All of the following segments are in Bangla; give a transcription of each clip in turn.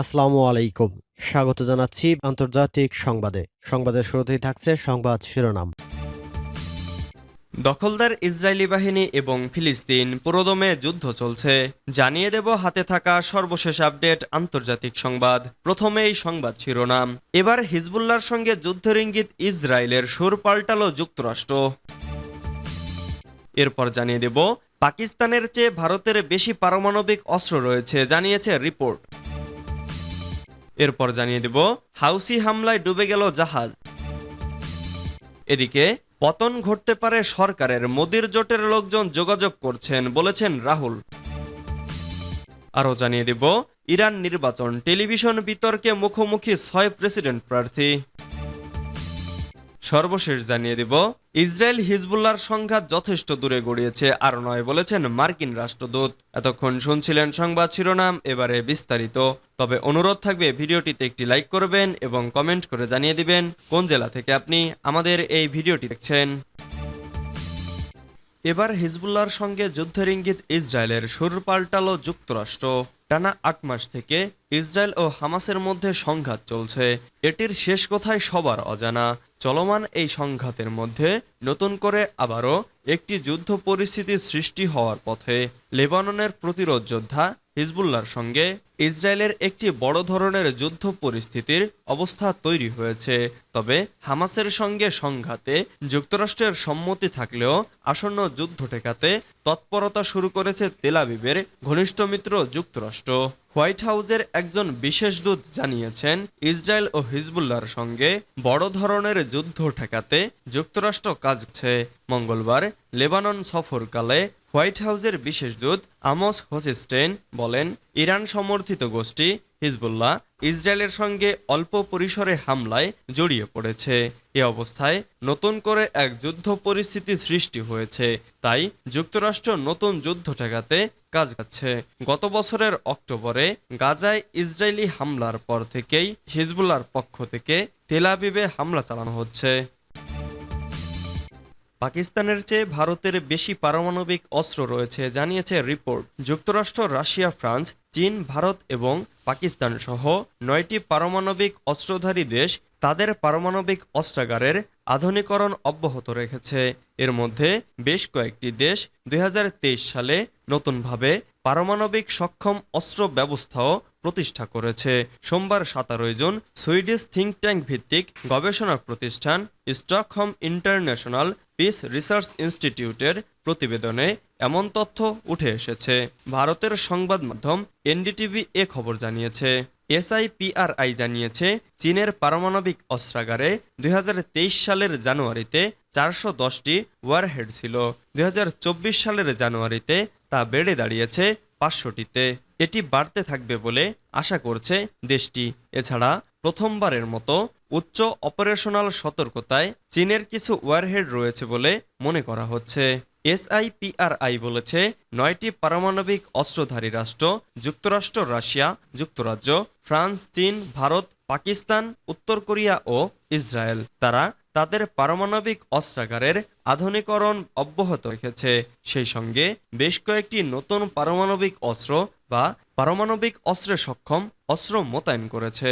আসসালামু আলাইকুম। স্বাগত জানাচ্ছি আন্তর্জাতিক সংবাদে। সংবাদের শুরুতেই থাকছে সংবাদ শিরোনাম। দখলদার ইসরায়েলি বাহিনী এবং ফিলিস্তিন পুরোদমে যুদ্ধ চলছে। জানিয়ে দেব হাতে থাকা সর্বশেষ আপডেট আন্তর্জাতিক সংবাদ। প্রথমেই সংবাদ শিরোনাম। এবার হিজবুল্লার সঙ্গে যুদ্ধের ইঙ্গিত ইসরায়েলের সুর পাল্টালো যুক্তরাষ্ট্র। এরপর জানিয়ে দেব, পাকিস্তানের চেয়ে ভারতের বেশি পারমাণবিক অস্ত্র রয়েছে, জানিয়েছে রিপোর্ট। এরপর জানিয়ে দেব, হাউসি হামলায় ডুবে গেল জাহাজ। এদিকে, পতন ঘটতে পারে সরকারের, মোদির জোটের লোকজন যোগাযোগ করছেন বলেছেন রাহুল। আরও জানিয়ে দেব, ইরান নির্বাচন, টেলিভিশন বিতর্কে মুখোমুখি ছয় প্রেসিডেন্ট প্রার্থী। সর্বশেষ জানিয়ে দিব, ইসরায়েল হিজবুল্লার সংঘাত যথেষ্ট দূরে গড়িয়েছে আর নয় বলেছেন মার্কিন রাষ্ট্রদূত। এতক্ষণ শুনছিলেন সংবাদ শিরোনাম, এবারে বিস্তারিত। তবে অনুরোধ থাকবে, ভিডিওটিতে একটি লাইক করবেন এবং কমেন্ট করে জানিয়ে দিবেন কোন জেলা থেকে আপনি আমাদের এই ভিডিওটি দেখছেন। এবার হিজবুল্লাহর সঙ্গে যুদ্ধের ইঙ্গিত ইসরায়েলের সুর পাল্টালো যুক্তরাষ্ট্র। টানা আট মাস থেকে ইসরায়েল ও হামাসের মধ্যে সংঘাত চলছে। এটির শেষ কোথায় সবার অজানা। চলমান এই সংঘাতের মধ্যে নতুন করে আবারও একটি যুদ্ধ পরিস্থিতির সৃষ্টি হওয়ার পথে লেবাননের প্রতিরোধ যোদ্ধা হিজবুল্লাহর সঙ্গে ইসরায়েলের একটি বড় ধরনের যুদ্ধ পরিস্থিতির অবস্থা তৈরি হয়েছে। তবে হামাসের সঙ্গে সংঘাতে যুক্তরাষ্ট্রের সম্মতি থাকলেও আসন্ন যুদ্ধ ঠেকাতে তৎপরতা শুরু করেছে তেলাবিবের ঘনিষ্ঠ মিত্র যুক্তরাষ্ট্র। হোয়াইট হাউজের একজন বিশেষ দূত জানিয়েছেন, ইসরায়েল ও হিজবুল্লাহর সঙ্গে বড় ধরনের যুদ্ধ ঠেকাতে যুক্তরাষ্ট্র কাজছে মঙ্গলবার লেবানন সফরকালে হোয়াইট হাউসের বিশেষ দূত আমস হোসেস্টেন বলেন, ইরান সমর্থিত গোষ্ঠী হিজবুল্লাহ ইসরায়েলের সঙ্গে অল্প পরিসরে হামলায় জড়িয়ে পড়েছে। এ অবস্থায় নতুন করে এক যুদ্ধ পরিস্থিতি সৃষ্টি হয়েছে। তাই যুক্তরাষ্ট্র নতুন যুদ্ধ ঠেকাতে কাজ করছে। গত বছরের অক্টোবরে গাজায় ইসরায়েলি হামলার পর থেকেই হিজবুল্লার পক্ষ থেকে তেলাবিবে হামলা চালানো হচ্ছে। পাকিস্তানের চেয়ে ভারতের বেশি পারমাণবিক অস্ত্র রয়েছে, জানিয়েছে রিপোর্ট। যুক্তরাষ্ট্র, রাশিয়া, ফ্রান্স, চীন, ভারত এবং পাকিস্তান সহ নয়টি পারমাণবিক অস্ত্রধারী দেশ তাদের পারমাণবিক অস্ত্রাগারের আধুনিকরণ অব্যাহত রেখেছে। এর মধ্যে বেশ কয়েকটি দেশ দু হাজার তেইশ সালে নতুনভাবে পারমাণবিক সক্ষম অস্ত্র ব্যবস্থাও প্রতিষ্ঠা করেছে। সোমবার সতেরোই জুন সুইডিশ থিঙ্ক ট্যাঙ্ক ভিত্তিক গবেষণা প্রতিষ্ঠান স্টকহোম ইন্টারন্যাশনাল পিস রিসার্চ ইনস্টিটিউটের প্রতিবেদনে এমন তথ্য উঠে এসেছে। ভারতের সংবাদ মাধ্যম এনডিটিভি এ খবর জানিয়েছে। এসআইপিআরআই জানিয়েছে, চীনের পারমাণবিক অস্ত্রাগারে দুই হাজার তেইশ সালের জানুয়ারিতে চারশো দশটি ওয়ারহেড ছিল। দুই হাজার চব্বিশ সালের জানুয়ারিতে তা বেড়ে দাঁড়িয়েছে পাঁচশোটিতে। এটি বাড়তে থাকবে বলে আশা করছে দেশটি। এছাড়া প্রথমবারের মতো উচ্চ অপারেশনাল সতর্কতায় চীনের কিছু ওয়ারহেড রয়েছে বলে মনে করা হচ্ছে। এসআইপিআরআই বলেছে, নয়টি পারমাণবিক অস্ত্রধারী রাষ্ট্র, যুক্তরাষ্ট্র, রাশিয়া, যুক্তরাজ্য, ফ্রান্স, চীন, ভারত, পাকিস্তান, উত্তর কোরিয়া ও ইসরায়েল। তারা তাদের পারমাণবিক অস্ত্রাগারের আধুনিকরণ অব্যাহত রেখেছে। সেই সঙ্গে বেশ কয়েকটি নতুন পারমাণবিক অস্ত্র বা পারমাণবিক অস্ত্রে সক্ষম অস্ত্র মোতায়েন করেছে।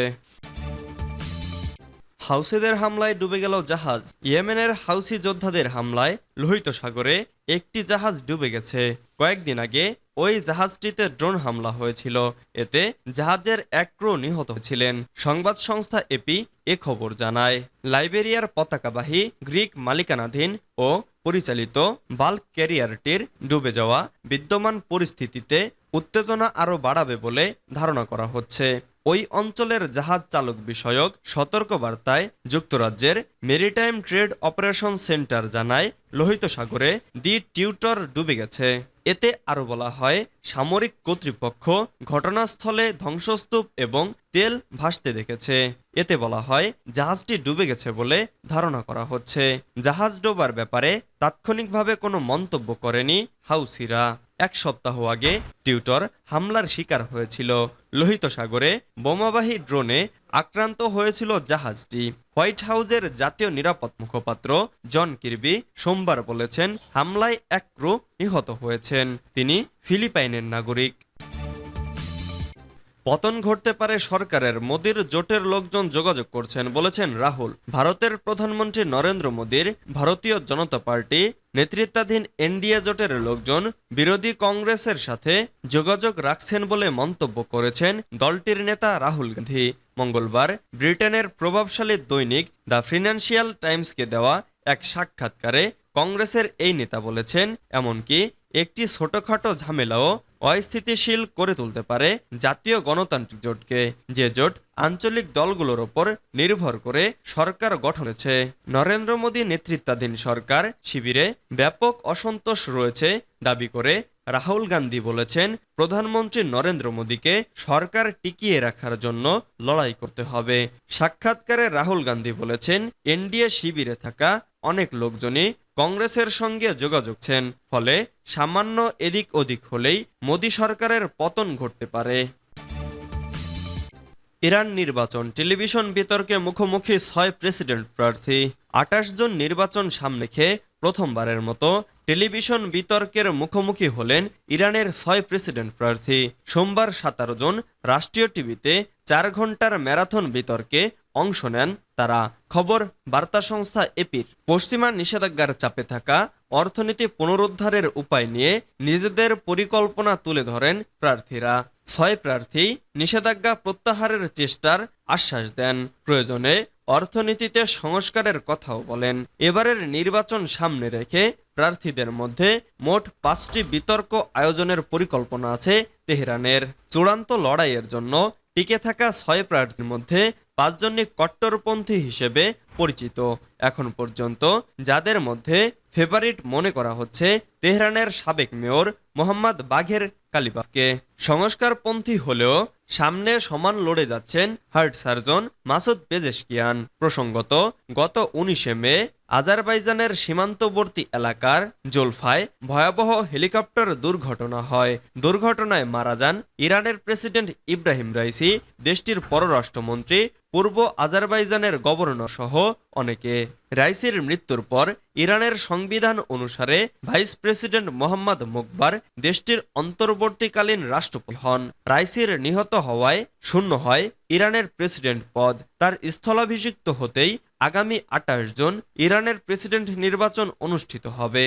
হাউসিদের হামলায় ডুবে গেল জাহাজ। ইয়েমেনের হাউসি যোদ্ধাদের হামলায় লোহিত সাগরে একটি জাহাজ ডুবে গেছে। কয়েকদিন আগে ওই জাহাজটিতে ড্রোন হামলা হয়েছিল। এতে জাহাজের এক ক্রু নিহত হয়েছিলেন। সংবাদ সংস্থা এপি এ খবর জানায়। লাইবেরিয়ার পতাকাবাহী গ্রিক মালিকানাধীন ও পরিচালিত বাল্ক ক্যারিয়ারটির ডুবে যাওয়া বিদ্যমান পরিস্থিতিতে উত্তেজনা আরও বাড়াবে বলে ধারণা করা হচ্ছে। ওই অঞ্চলের জাহাজ চালক বিষয়ক সতর্কবার্তায় যুক্তরাজ্যের মেরিটাইম ট্রেড অপারেশন সেন্টার জানায় লোহিত সাগরে দি টিউটর ডুবে গেছে। এতে আরও বলা হয়, সামরিক কর্তৃপক্ষ ঘটনাস্থলে ধ্বংসস্তূপ এবং তেল ভাসতে দেখেছে। এতে বলা হয়, জাহাজটি ডুবে গেছে বলে ধারণা করা হচ্ছে। জাহাজ ডোবার ব্যাপারে তাৎক্ষণিকভাবে কোনো মন্তব্য করেনি হাউসিরা। এক সপ্তাহ আগে টিউটর হামলার শিকার হয়েছিল। লোহিত সাগরে বোমাবাহী ড্রোনে আক্রান্ত হয়েছিল জাহাজটি। হোয়াইট হাউজের জাতীয় নিরাপদ মুখপাত্র জন কির্বি সোমবার বলেছেন, হামলায় এক ক্রু নিহত হয়েছেন। তিনি ফিলিপাইনের নাগরিক। পতন ঘটতে পারে সরকারের। মোদির জোটের লোকজন যোগাযোগ করছেন, বলেছেন রাহুল। ভারতের প্রধানমন্ত্রী নরেন্দ্র মোদীর, ভারতীয় জনতা পার্টি, নেতৃত্বাধীন এনডিএ জোটের লোকজন বিরোধী কংগ্রেসের সাথে যোগাযোগ রাখছেন বলে মন্তব্য করেছেন দলটির নেতা রাহুল গান্ধী। মঙ্গলবার ব্রিটেনের প্রভাবশালী দৈনিক দ্য ফিনান্সিয়াল টাইমসকে দেওয়া এক সাক্ষাৎকারে কংগ্রেসের এই নেতা বলেছেন, এমনকি একটি ছোটখাটো ঝামেলাও অস্থিতিশীল করে তুলতে পারে জাতীয় গণতান্ত্রিক জোটকে। যে জোট আঞ্চলিক দলগুলোর ওপর নির্ভর করে সরকার গঠন হয়েছে নরেন্দ্র মোদী নেতৃত্বাধীন সরকার শিবিরে ব্যাপক অসন্তোষ রয়েছে দাবি করে রাহুল গান্ধী বলেছেন, প্রধানমন্ত্রী নরেন্দ্র মোদীকে সরকার টিকিয়ে রাখার জন্য লড়াই করতে হবে। সাক্ষাৎকারে রাহুল গান্ধী বলেছেন, এনডিএ শিবিরে থাকা অনেক লোকজনই কংগ্রেসের সঙ্গে যোগাযোগছেন ফলে সামান্য এদিক ওদিক হলেই মোদী সরকারের পতন ঘটতে পারে। ইরান নির্বাচন, টেলিভিশন বিতর্কে মুখোমুখি ছয় প্রেসিডেন্ট প্রার্থী আটাশ জন নির্বাচন সামনে খেয়ে প্রথমবারের মতো টেলিভিশন বিতর্কের মুখোমুখি হলেন ইরানের ছয় প্রেসিডেন্ট প্রার্থী। সোমবার সাতারো জন রাষ্ট্রীয় টিভিতে চার ঘণ্টার ম্যারাথন বিতর্কে অংশ নেন তারা। খবর, বার্তা সংস্থা এপির। পশ্চিমা নিষেধাজ্ঞার চাপে থাকা অর্থনীতি পুনরুদ্ধারের উপায় নিয়ে নিজেদের পরিকল্পনা তুলে ধরেন প্রার্থীরা। ছয় প্রার্থী নিষেধাজ্ঞা প্রত্যাহারের চেষ্টার আশ্বাস দেন। প্রয়োজনে অর্থনীতিতে সংস্কারের কথাও বলেন। এবারের নির্বাচন সামনে রেখে প্রার্থীদের মধ্যে মোট পাঁচটি বিতর্ক আয়োজনের পরিকল্পনা আছে তেহরানের। চূড়ান্ত লড়াইয়ের জন্য টিকে থাকা ছয় প্রার্থীর মধ্যে পাঁচজনই কট্টরপন্থী হিসেবে পরিচিত। এখন পর্যন্ত যাদের মধ্যে ফেভারিট মনে করা হচ্ছে তেহরানের সাবেক মেয়র মোহাম্মদ বাঘের কালিবাফকে। সংস্কারপন্থী হলেও সামনে সমান লড়ে যাচ্ছেন হার্ট সার্জন মাসুদ পেজেশকিয়ান। প্রসঙ্গত, গত উনিশে মে আজারবাইজানের সীমান্তবর্তী এলাকার জোলফায় ভয়াবহ হেলিকপ্টার দুর্ঘটনা হয়। দুর্ঘটনায় মারা যান ইরানের প্রেসিডেন্ট ইব্রাহিম রাইসি, দেশটির পররাষ্ট্রমন্ত্রী, পূর্ব আজারবাইজানের গভর্নর সহ অনেকে রাইসির মৃত্যুর পর ইরানের সংবিধান অনুসারে ভাইস প্রেসিডেন্ট মোহাম্মদ মুকবার দেশটির অন্তর্বর্তীকালীন রাষ্ট্রপতি হন। রাইসির নিহত হওয়ায় শূন্য হয় ইরানের প্রেসিডেন্ট পদ। তার স্থলাভিষিক্ত হতেই আগামী আটাশ জন ইরানের প্রেসিডেন্ট নির্বাচন অনুষ্ঠিত হবে।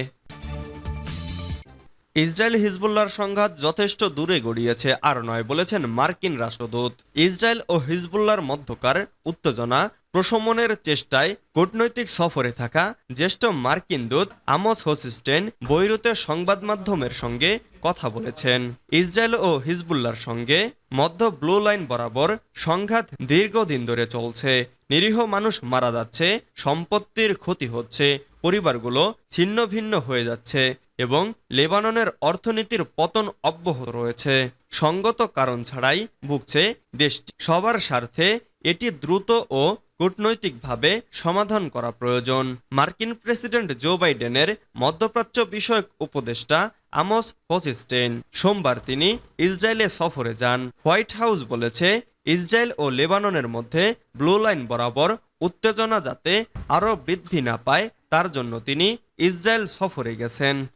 ইসরায়েল হিজবুল্লাহর সংঘাত যথেষ্ট দূরে গড়িয়েছে, আর নয়, বলেছেন মার্কিন রাষ্ট্রদূত। ইসরায়েল ও হিজবুল্লাহর মধ্যকার উত্তেজনা, প্রশমনের চেষ্টায় কূটনৈতিক সফরে থাকা জ্যেষ্ঠ মার্কিন দূত আমস হোসিস্টেন বৈরুতে সংবাদ মাধ্যমের সঙ্গে কথা বলেছেন। ইসরায়েল ও হিজবুল্লাহর সঙ্গে মধ্য ব্লু লাইন বরাবর সংঘাত দীর্ঘদিন ধরে চলছে। নিরীহ মানুষ মারা যাচ্ছে, সম্পত্তির ক্ষতি হচ্ছে, পরিবারগুলো ছিন্ন ভিন্ন হয়ে যাচ্ছে এবং লেবাননের অর্থনীতির পতন অব্যাহত রয়েছে। সঙ্গত কারণ ছাড়াই ভুগছে দেশটি। সবার স্বার্থে এটি দ্রুত ও কূটনৈতিকভাবে সমাধান করা প্রয়োজন। মার্কিন প্রেসিডেন্ট জো বাইডেনের মধ্যপ্রাচ্য বিষয়ক উপদেষ্টা আমস হোসিস্টেন সোমবার তিনি ইসরায়েলে সফরে যান। হোয়াইট হাউস বলেছে ইসরায়েল ও লেবাননের মধ্যে ব্লু লাইন বরাবর উত্তেজনা যাতে আরও বৃদ্ধি না পায়, তার জন্য তিনি ইসরায়েল সফরে গেছেন।